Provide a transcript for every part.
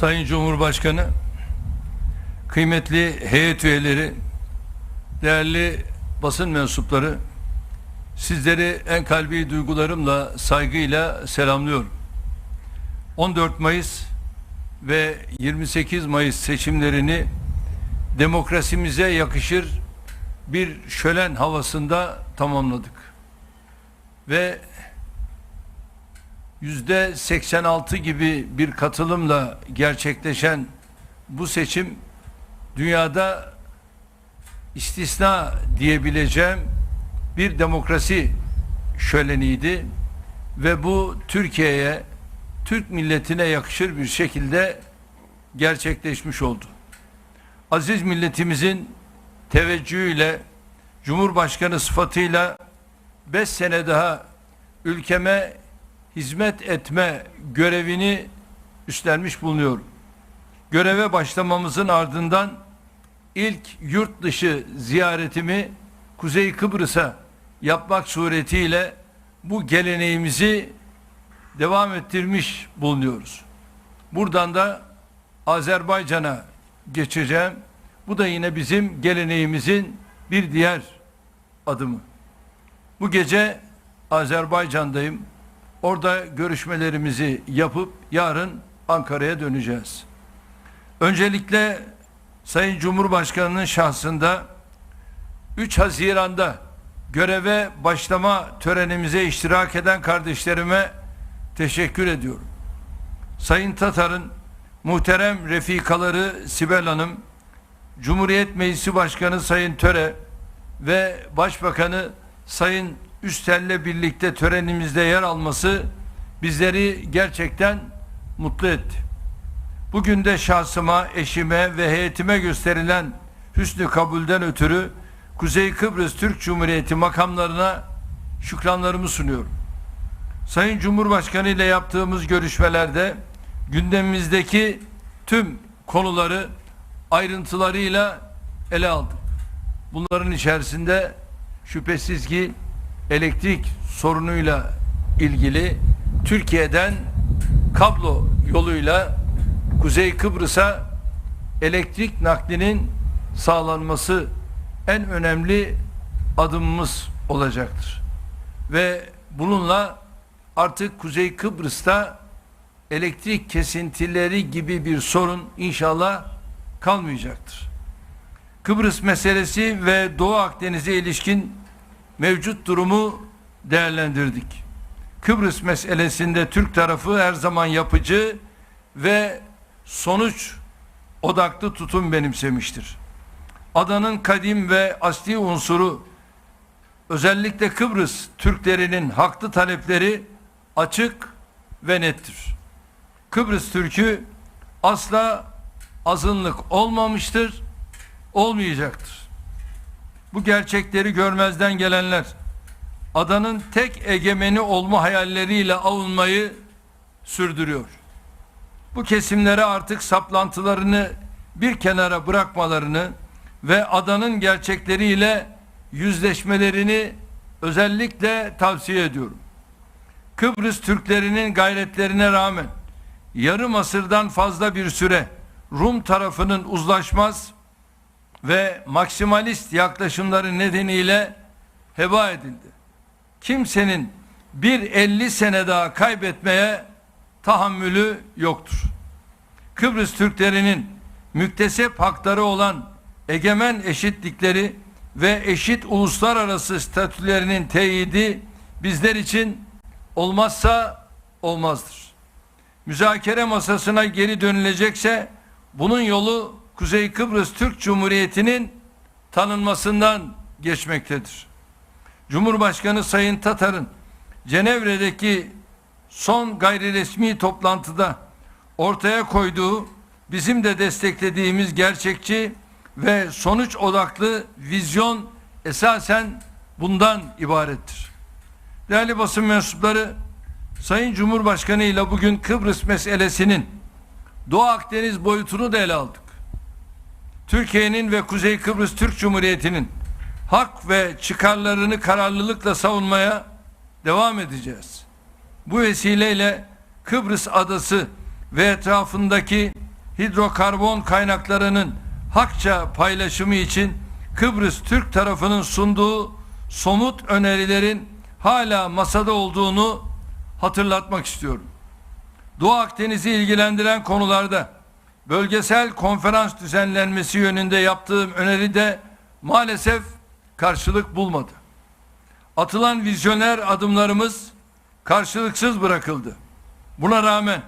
Sayın Cumhurbaşkanı, kıymetli heyet üyeleri, değerli basın mensupları, sizleri en kalbi duygularımla, saygıyla selamlıyorum. 14 Mayıs ve 28 Mayıs seçimlerini demokrasimize yakışır bir şölen havasında tamamladık. Ve yüzde 86 gibi bir katılımla gerçekleşen bu seçim dünyada istisna diyebileceğim bir demokrasi şöleniydi ve bu Türkiye'ye Türk milletine yakışır bir şekilde gerçekleşmiş oldu. Aziz milletimizin teveccühüyle Cumhurbaşkanı sıfatıyla 5 sene daha ülkeme hizmet etme görevini üstlenmiş bulunuyorum. Göreve başlamamızın ardından ilk yurt dışı ziyaretimi Kuzey Kıbrıs'a yapmak suretiyle bu geleneğimizi devam ettirmiş bulunuyoruz. Buradan da Azerbaycan'a geçeceğim. Bu da yine bizim geleneğimizin bir diğer adımı. Bu gece Azerbaycan'dayım. Orada görüşmelerimizi yapıp yarın Ankara'ya döneceğiz. Öncelikle Sayın Cumhurbaşkanı'nın şahsında 3 Haziran'da göreve başlama törenimize iştirak eden kardeşlerime teşekkür ediyorum. Sayın Tatar'ın muhterem refikaları Sibel Hanım, Cumhuriyet Meclisi Başkanı Sayın Töre ve Başbakanı Sayın Üstel'le birlikte törenimizde yer alması bizleri gerçekten mutlu etti. Bugün de şahsıma, eşime ve heyetime gösterilen hüsnü kabulden ötürü Kuzey Kıbrıs Türk Cumhuriyeti makamlarına şükranlarımı sunuyorum. Sayın Cumhurbaşkanı ile yaptığımız görüşmelerde gündemimizdeki tüm konuları ayrıntılarıyla ele aldık. Bunların içerisinde şüphesiz ki elektrik sorunuyla ilgili Türkiye'den kablo yoluyla Kuzey Kıbrıs'a elektrik naklinin sağlanması en önemli adımımız olacaktır. Ve bununla artık Kuzey Kıbrıs'ta elektrik kesintileri gibi bir sorun inşallah kalmayacaktır. Kıbrıs meselesi ve Doğu Akdeniz'e ilişkin mevcut durumu değerlendirdik. Kıbrıs meselesinde Türk tarafı her zaman yapıcı ve sonuç odaklı tutum benimsemiştir. Adanın kadim ve asli unsuru özellikle Kıbrıs Türklerinin haklı talepleri açık ve nettir. Kıbrıs Türk'ü asla azınlık olmamıştır, olmayacaktır. Bu gerçekleri görmezden gelenler adanın tek egemeni olma hayalleriyle avunmayı sürdürüyor. Bu kesimlere artık saplantılarını bir kenara bırakmalarını ve adanın gerçekleriyle yüzleşmelerini özellikle tavsiye ediyorum. Kıbrıs Türklerinin gayretlerine rağmen yarım asırdan fazla bir süre Rum tarafının uzlaşmaz ve maksimalist yaklaşımları nedeniyle heba edildi. Kimsenin bir 50 sene daha kaybetmeye tahammülü yoktur. Kıbrıs Türklerinin müktesep hakları olan egemen eşitlikleri ve eşit uluslararası statülerinin teyidi bizler için olmazsa olmazdır. Müzakere masasına geri dönülecekse bunun yolu Kuzey Kıbrıs Türk Cumhuriyeti'nin tanınmasından geçmektedir. Cumhurbaşkanı Sayın Tatar'ın Cenevre'deki son gayri resmi toplantıda ortaya koyduğu bizim de desteklediğimiz gerçekçi ve sonuç odaklı vizyon esasen bundan ibarettir. Değerli basın mensupları, Sayın Cumhurbaşkanı ile bugün Kıbrıs meselesinin Doğu Akdeniz boyutunu da ele aldık. Türkiye'nin ve Kuzey Kıbrıs Türk Cumhuriyeti'nin hak ve çıkarlarını kararlılıkla savunmaya devam edeceğiz. Bu vesileyle Kıbrıs adası ve etrafındaki hidrokarbon kaynaklarının hakça paylaşımı için Kıbrıs Türk tarafının sunduğu somut önerilerin hala masada olduğunu hatırlatmak istiyorum. Doğu Akdeniz'i ilgilendiren konularda bölgesel konferans düzenlenmesi yönünde yaptığım öneri de maalesef karşılık bulmadı. Atılan vizyoner adımlarımız karşılıksız bırakıldı. Buna rağmen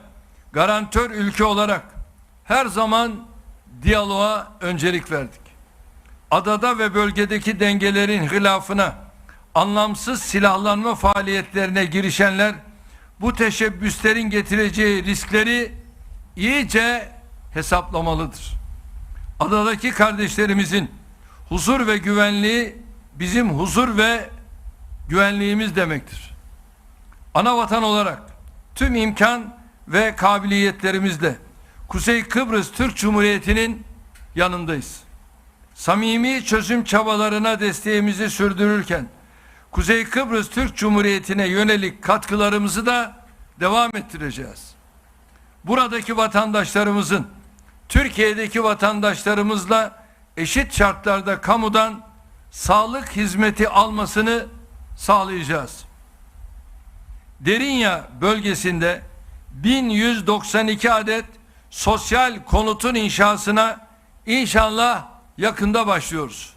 garantör ülke olarak her zaman diyaloğa öncelik verdik. Adada ve bölgedeki dengelerin hilafına anlamsız silahlanma faaliyetlerine girişenler bu teşebbüslerin getireceği riskleri iyice hesaplamalıdır. Adadaki kardeşlerimizin huzur ve güvenliği bizim huzur ve güvenliğimiz demektir. Ana vatan olarak tüm imkan ve kabiliyetlerimizle Kuzey Kıbrıs Türk Cumhuriyeti'nin yanındayız. Samimi çözüm çabalarına desteğimizi sürdürürken Kuzey Kıbrıs Türk Cumhuriyeti'ne yönelik katkılarımızı da devam ettireceğiz. Buradaki vatandaşlarımızın Türkiye'deki vatandaşlarımızla eşit şartlarda kamudan sağlık hizmeti almasını sağlayacağız. Derinya bölgesinde 1192 adet sosyal konutun inşasına inşallah yakında başlıyoruz.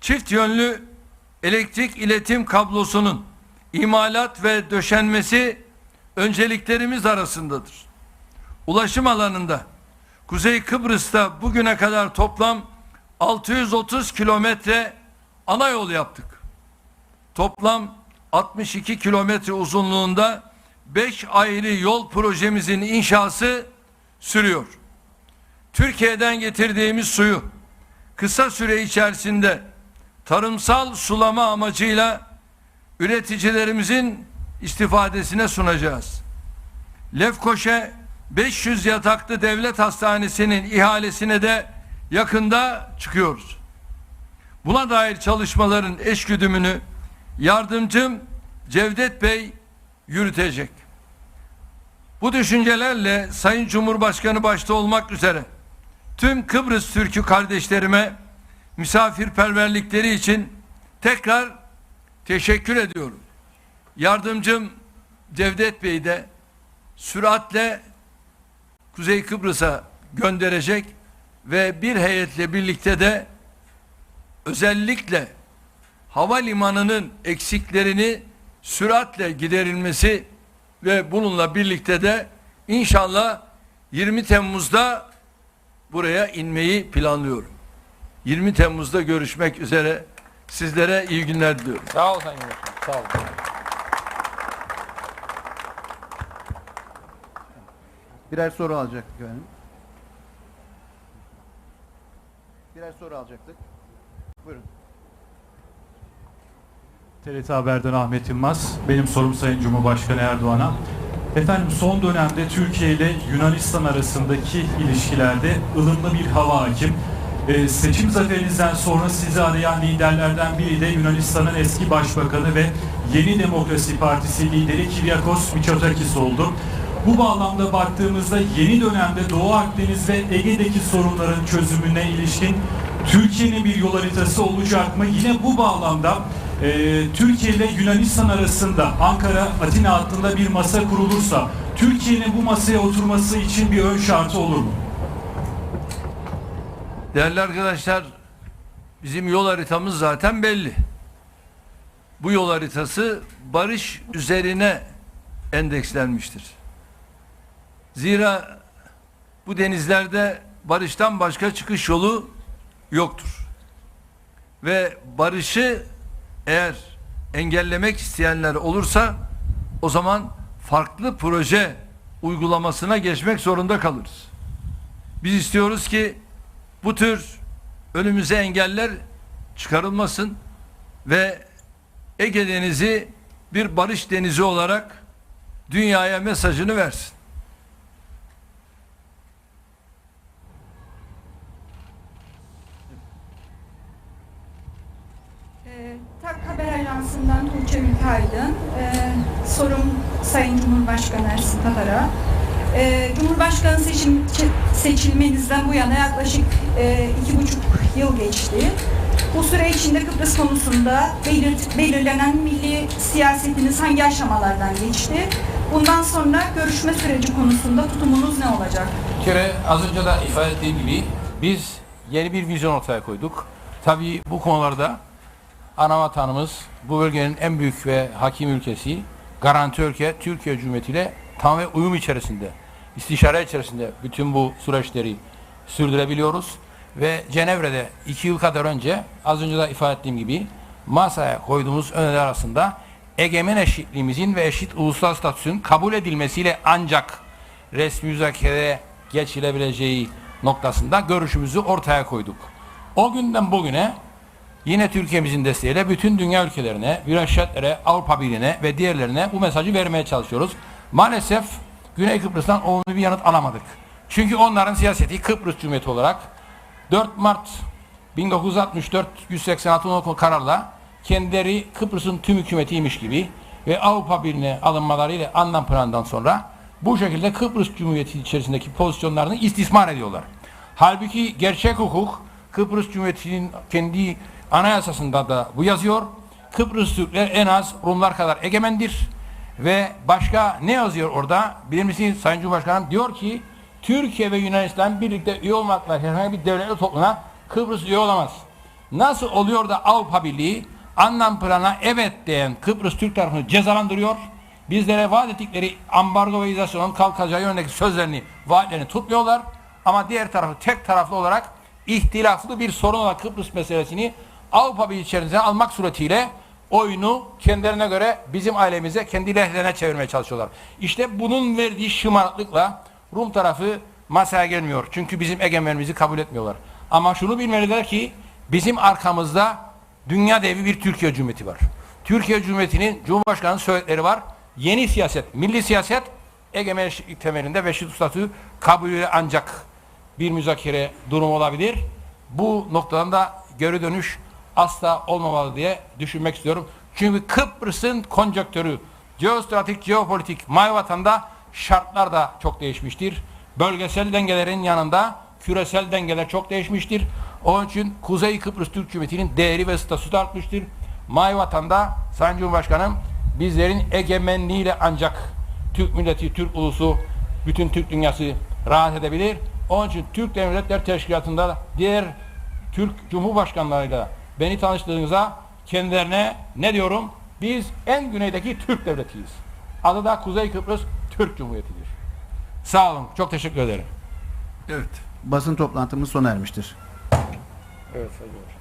Çift yönlü elektrik iletim kablosunun imalat ve döşenmesi önceliklerimiz arasındadır. Ulaşım alanında Kuzey Kıbrıs'ta bugüne kadar toplam 630 kilometre ana yol yaptık. Toplam 62 kilometre uzunluğunda 5 ayrı yol projemizin inşası sürüyor. Türkiye'den getirdiğimiz suyu kısa süre içerisinde tarımsal sulama amacıyla üreticilerimizin istifadesine sunacağız. Lefkoşe 500 yataklı devlet hastanesinin ihalesine de yakında çıkıyoruz. Buna dair çalışmaların eşgüdümünü yardımcım Cevdet Bey yürütecek. Bu düşüncelerle Sayın Cumhurbaşkanı başta olmak üzere tüm Kıbrıs Türk'ü kardeşlerime misafirperverlikleri için tekrar teşekkür ediyorum. Yardımcım Cevdet Bey de süratle Kuzey Kıbrıs'a gönderecek ve bir heyetle birlikte de özellikle havalimanının eksiklerini süratle giderilmesi ve bununla birlikte de inşallah 20 Temmuz'da buraya inmeyi planlıyorum. 20 Temmuz'da görüşmek üzere. Sizlere iyi günler diliyorum. Sağ ol Sayın. Sağ ol. Birer soru alacaktık efendim. Birer soru alacaktık. Buyurun. TRT Haber'den Ahmet Yılmaz. Benim sorum Sayın Cumhurbaşkanı Erdoğan'a. Efendim son dönemde Türkiye ile Yunanistan arasındaki ilişkilerde ılımlı bir hava hakim. Ee, seçim zaferinizden sonra sizi arayan liderlerden biri de Yunanistan'ın eski başbakanı ve Yeni Demokrasi Partisi lideri Kyriakos Mitsotakis oldu. Bu bağlamda baktığımızda yeni dönemde Doğu Akdeniz ve Ege'deki sorunların çözümüne ilişkin Türkiye'nin bir yol haritası olacak mı? Yine bu bağlamda e, Türkiye ile Yunanistan arasında Ankara-Atina hattında bir masa kurulursa Türkiye'nin bu masaya oturması için bir ön şartı olur mu? Değerli arkadaşlar, bizim yol haritamız zaten belli. Bu yol haritası barış üzerine endekslenmiştir. Zira bu denizlerde barıştan başka çıkış yolu yoktur. Ve barışı eğer engellemek isteyenler olursa o zaman farklı proje uygulamasına geçmek zorunda kalırız. Biz istiyoruz ki bu tür önümüze engeller çıkarılmasın ve Ege Denizi bir barış denizi olarak dünyaya mesajını versin. Tuğçe Ülkaydın. Ee, sorum Sayın Cumhurbaşkanı Ersin Tatar'a. Ee, Cumhurbaşkanı seçim, seçilmenizden bu yana yaklaşık e, iki buçuk yıl geçti. Bu süre içinde Kıbrıs konusunda belir- belirlenen milli siyasetiniz hangi aşamalardan geçti? Bundan sonra görüşme süreci konusunda tutumunuz ne olacak? Bir kere az önce de ifade ettiğim gibi biz yeni bir vizyon ortaya koyduk. Tabii bu konularda ana vatanımız bu bölgenin en büyük ve hakim ülkesi garanti ülke Türkiye Cumhuriyeti ile tam ve uyum içerisinde istişare içerisinde bütün bu süreçleri sürdürebiliyoruz ve Cenevre'de iki yıl kadar önce az önce de ifade ettiğim gibi masaya koyduğumuz öneriler arasında egemen eşitliğimizin ve eşit ulusal statüsün kabul edilmesiyle ancak resmi müzakereye geçilebileceği noktasında görüşümüzü ortaya koyduk. O günden bugüne yine Türkiye'mizin desteğiyle bütün dünya ülkelerine, Milletler'e, Avrupa Birliği'ne ve diğerlerine bu mesajı vermeye çalışıyoruz. Maalesef Güney Kıbrıs'tan olumlu bir yanıt alamadık. Çünkü onların siyaseti Kıbrıs Cumhuriyeti olarak 4 Mart 1964 186 numaralı kararla kendileri Kıbrıs'ın tüm hükümetiymiş gibi ve Avrupa Birliği'ne alınmalarıyla anlam planından sonra bu şekilde Kıbrıs Cumhuriyeti içerisindeki pozisyonlarını istismar ediyorlar. Halbuki gerçek hukuk Kıbrıs Cumhuriyeti'nin kendi anayasasında da bu yazıyor. Kıbrıs Türkler en az Rumlar kadar egemendir. Ve başka ne yazıyor orada? Bilir misiniz Sayın Cumhurbaşkanım? Diyor ki Türkiye ve Yunanistan birlikte üye olmakla herhangi bir devletli topluma Kıbrıs üye olamaz. Nasıl oluyor da Avrupa Birliği anlam plana evet diyen Kıbrıs Türk tarafını cezalandırıyor? Bizlere vaat ettikleri ambargo ve izolasyonun kalkacağı yönündeki sözlerini, vaatlerini tutmuyorlar. Ama diğer tarafı tek taraflı olarak ihtilaflı bir sorun olan Kıbrıs meselesini Avrupa Birliği almak suretiyle oyunu kendilerine göre bizim ailemize kendi lehlerine çevirmeye çalışıyorlar. İşte bunun verdiği şımarıklıkla Rum tarafı masaya gelmiyor. Çünkü bizim egemenimizi kabul etmiyorlar. Ama şunu bilmeliler ki bizim arkamızda dünya devi bir Türkiye Cumhuriyeti var. Türkiye Cumhuriyeti'nin Cumhurbaşkanı söyledikleri var. Yeni siyaset, milli siyaset egemenlik temelinde eşit statü kabulüyle ancak bir müzakere durumu olabilir. Bu noktadan da geri dönüş asla olmamalı diye düşünmek istiyorum. Çünkü Kıbrıs'ın konjonktörü, geostratejik, jeopolitik, may vatanda şartlar da çok değişmiştir. Bölgesel dengelerin yanında küresel dengeler çok değişmiştir. Onun için Kuzey Kıbrıs Türk Cumhuriyeti'nin değeri ve statüsü artmıştır. May vatanda Sayın Cumhurbaşkanım bizlerin egemenliğiyle ancak Türk milleti, Türk ulusu, bütün Türk dünyası rahat edebilir. Onun için Türk Devletler Teşkilatı'nda diğer Türk Cumhurbaşkanlarıyla beni tanıştığınıza kendilerine ne diyorum? Biz en güneydeki Türk devletiyiz. Adı da Kuzey Kıbrıs Türk Cumhuriyeti'dir. Sağ olun. Çok teşekkür ederim. Evet. Basın toplantımız sona ermiştir. Evet Cumhurbaşkanım.